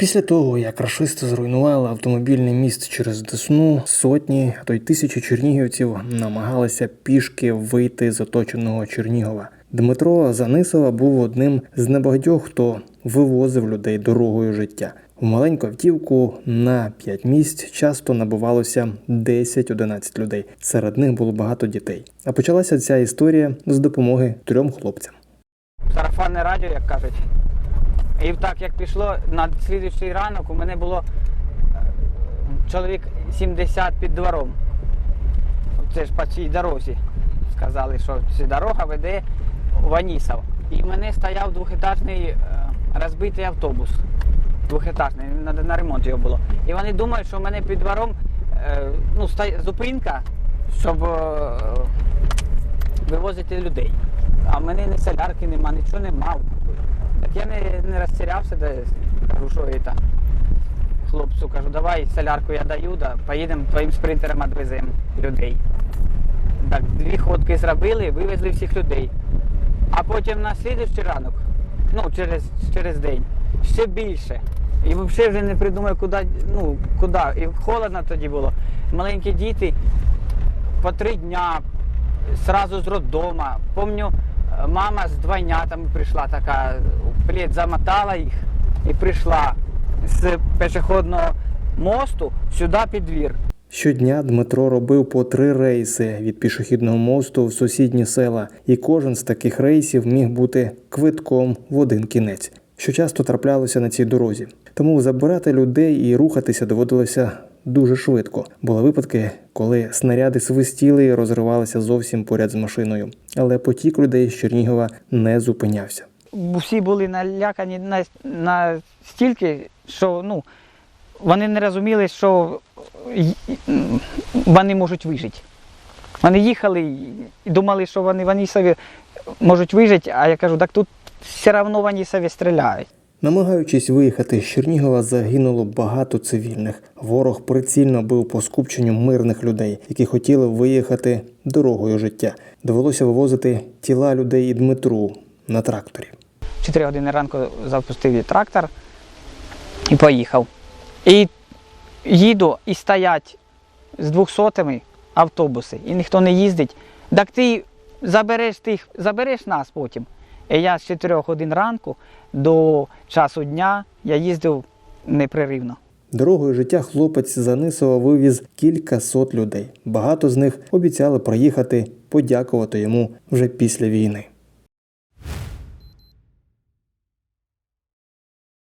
Після того, як рашисти зруйнували автомобільний міст через Десну, сотні, а то й тисячі чернігівців намагалися пішки вийти з оточеного Чернігова. Дмитро Занисова був одним з небагатьох, хто вивозив людей дорогою життя. В маленьку автівку на 5 місць часто набувалося 10-11 людей. Серед них було багато дітей. А почалася ця історія з допомоги трьом хлопцям. сарафанне радіо, як кажуть. І так як пішло на слідуючий ранок, у мене було е, чоловік 70 під двором. Це ж по цій дорозі. Сказали, що ця дорога веде у Ванісов. І в мене стояв двохетажний е, розбитий автобус. Двохетажний, на, на ремонт його було. І вони думають, що в мене під двором е, ну, зупинка, щоб вивозити людей. А в мене ні солярки нема, нічого не мав. Так я не, не розтірявся, де кажу, що це. Хлопцю кажу, давай солярку я даю, да, поїдемо твоїм спринтером відвеземо людей. Так, дві ходки зробили, вивезли всіх людей. А потім на слідуючий ранок, ну, через, через день, ще більше. І взагалі вже не придумаю, куди, ну, куди. І холодно тоді було. Маленькі діти по три дня сразу з роддома. Помню, мама з двойнятами прийшла така, плед замотала їх і прийшла з пешеходного мосту сюди під двір. Щодня Дмитро робив по три рейси від пішохідного мосту в сусідні села, і кожен з таких рейсів міг бути квитком в один кінець, що часто траплялося на цій дорозі. Тому забирати людей і рухатися доводилося дуже швидко. Були випадки, коли снаряди свистіли і розривалися зовсім поряд з машиною. Але потік людей з Чернігова не зупинявся. Всі були налякані на, настільки, що ну, вони не розуміли, що вони можуть вижити. Вони їхали і думали, що вони в Анісові можуть вижити, а я кажу, так тут все одно в Анісові стріляють. Намагаючись виїхати з Чернігова, загинуло багато цивільних. Ворог прицільно бив по скупченню мирних людей, які хотіли виїхати дорогою життя. Довелося вивозити тіла людей і Дмитру на тракторі. 4 години ранку запустив трактор і поїхав. І їду і стоять з двохсотими автобуси, і ніхто не їздить. Так ти забереш тих, забереш нас потім. І я з 4 годин ранку до часу дня я їздив непреривно. Дорогою життя хлопець Занисова вивіз кілька сот людей. Багато з них обіцяли приїхати подякувати йому вже після війни.